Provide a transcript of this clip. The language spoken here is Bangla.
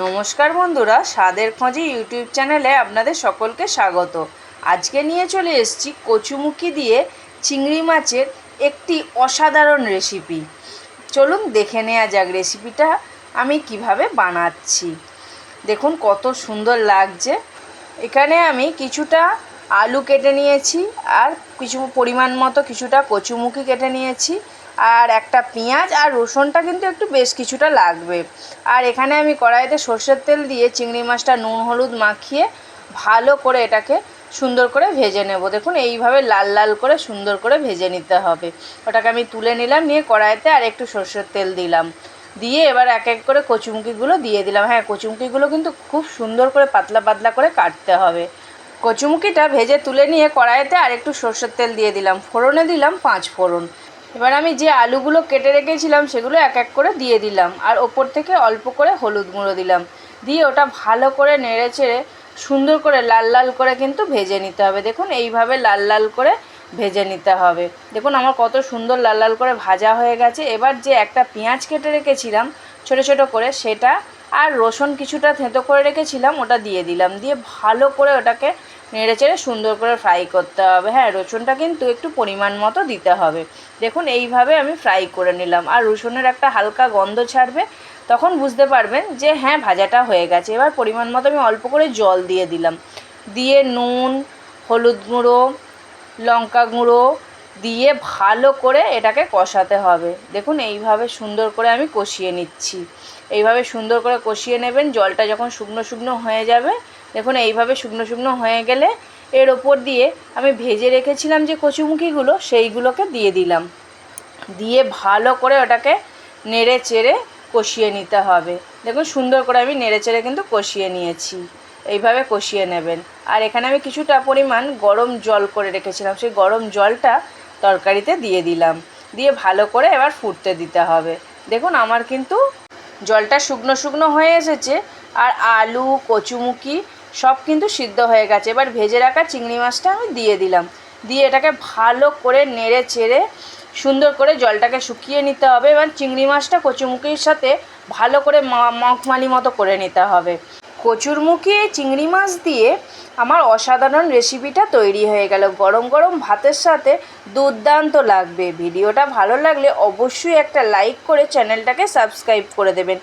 নমস্কার বন্ধুরা, স্বাদের খোঁজে ইউটিউব চ্যানেলে আপনাদের সকলকে স্বাগত। আজকে নিয়ে চলে এসেছি কচুমুখি দিয়ে চিংড়ি মাছের একটি অসাধারণ রেসিপি চলুন দেখে নেওয়া যাক রেসিপিটা আমি কীভাবে বানাচ্ছি। দেখুন কত সুন্দর লাগছে। এখানে আমি কিছুটা আলু কেটে নিয়েছি আর কিছু পরিমাণ মতো কিছুটা কচুমুখি কেটে নিয়েছি। আর একটা পেঁয়াজ আর রসুনটা কিন্তু একটু বেশ কিছুটা লাগবে। আর এখানে আমি কড়াইতে সর্ষের তেল দিয়ে চিংড়ি মাছটা নুন, হলুদ মাখিয়ে ভালো করে এটাকে সুন্দর করে ভেজে নেব। দেখুন, এইভাবে লাল লাল করে সুন্দর করে ভেজে নিতে হবে। ওটাকে আমি তুলে নিলাম, নিয়ে কড়াইতে আর একটু সর্ষের তেল দিলাম। দিয়ে এবার এক এক করে কচুমুখিগুলো দিয়ে দিলাম। হ্যাঁ কচুমুখিগুলো কিন্তু খুব সুন্দর করে পাতলা পাতলা করে কাটতে হবে। কচুমুখিটা ভেজে তুলে নিয়ে কড়াইতে আর একটু সর্ষের তেল দিয়ে দিলাম। ফোড়নে দিলাম পাঁচ ফোড়ন। এবার আমি যে আলুগুলো কেটে রেখেছিলাম, সেগুলো এক এক করে দিয়ে দিলাম। আর ওপর থেকে অল্প করে হলুদ গুঁড়ো দিলাম। দিয়ে ওটা ভালো করে নেড়ে চেড়ে সুন্দর করে লাল লাল করে কিন্তু ভেজে নিতে হবে। দেখুন, এইভাবে লাল লাল করে ভেজে নিতে হবে। দেখুন, আমার কত সুন্দর লাল লাল করে ভাজা হয়ে গেছে। এবার যে একটা পেঁয়াজ কেটে রেখেছিলাম, ছোট ছোট করে, সেটা আর রসুন কিছুটা থেঁতো করে রেখেছিলাম, ওটা দিয়ে দিলাম। দিয়ে ভালো করে ওটাকে নেড়ে চেড়ে সুন্দর করে ফ্রাই করতে হবে। হ্যাঁ রসুনটা কিন্তু একটু পরিমাণ মতো দিতে হবে। দেখুন, এইভাবে আমি ফ্রাই করে নিলাম। আর রসুনের একটা হালকা গন্ধ ছাড়বে, তখন বুঝতে পারবেন যে হ্যাঁ ভাজাটা হয়ে গেছে। এবার পরিমাণ মতো আমি অল্প করে জল দিয়ে দিলাম। দিয়ে নুন, হলুদ গুঁড়ো, লঙ্কা গুঁড়ো দিয়ে ভালো করে এটাকে কষাতে হবে। দেখুন, এইভাবে সুন্দর করে আমি কষিয়ে নিচ্ছি। এইভাবে সুন্দর করে কষিয়ে নেবেন, জলটা যখন শুকনো শুকনো হয়ে যাবে, দেখুন, এইভাবে শুকনো শুকনো হয়ে গেলে এর ওপর দিয়ে আমি ভেজে রেখেছিলাম যে কচুমুখিগুলো, সেইগুলোকে দিয়ে দিলাম। দিয়ে ভালো করে ওটাকে নেড়ে চেড়ে কষিয়ে নিতে হবে। দেখুন, সুন্দর করে আমি নেড়ে চেড়ে কিন্তু কষিয়ে নিয়েছি। এইভাবে কষিয়ে নেবেন। আর এখানে আমি কিছুটা পরিমাণ গরম জল করে রেখেছিলাম। সেই গরম জলটা তরকারিতে দিয়ে দিলাম। দিয়ে ভালো করে এবার ফুটতে দিতে হবে। দেখুন, আমার কিন্তু জলটা শুকনো শুকনো হয়ে এসেছে আর আলু, কচুমুখি সব কিন্তু সিদ্ধ হয়ে গেছে। এবার ভেজে রাখা চিংড়ি মাছটা আমি দিয়ে দিলাম। দিয়ে এটাকে ভালো করে নেড়ে চেড়ে সুন্দর করে জলটাকে শুকিয়ে নিতে হবে। এবার চিংড়ি মাছটা কচুমুখির সাথে ভালো করে মখমালি মতো করে নিতে হবে। কচুরমুখী চিংড়ি মাছ দিয়ে আমার অসাধারণ রেসিপিটা তৈরি হয়ে গেল। গরম গরম ভাতের সাথে দুর্দান্ত লাগবে। ভিডিওটা ভালো লাগলে অবশ্যই একটা লাইক করে চ্যানেলটাকে সাবস্ক্রাইব করে দেবেন।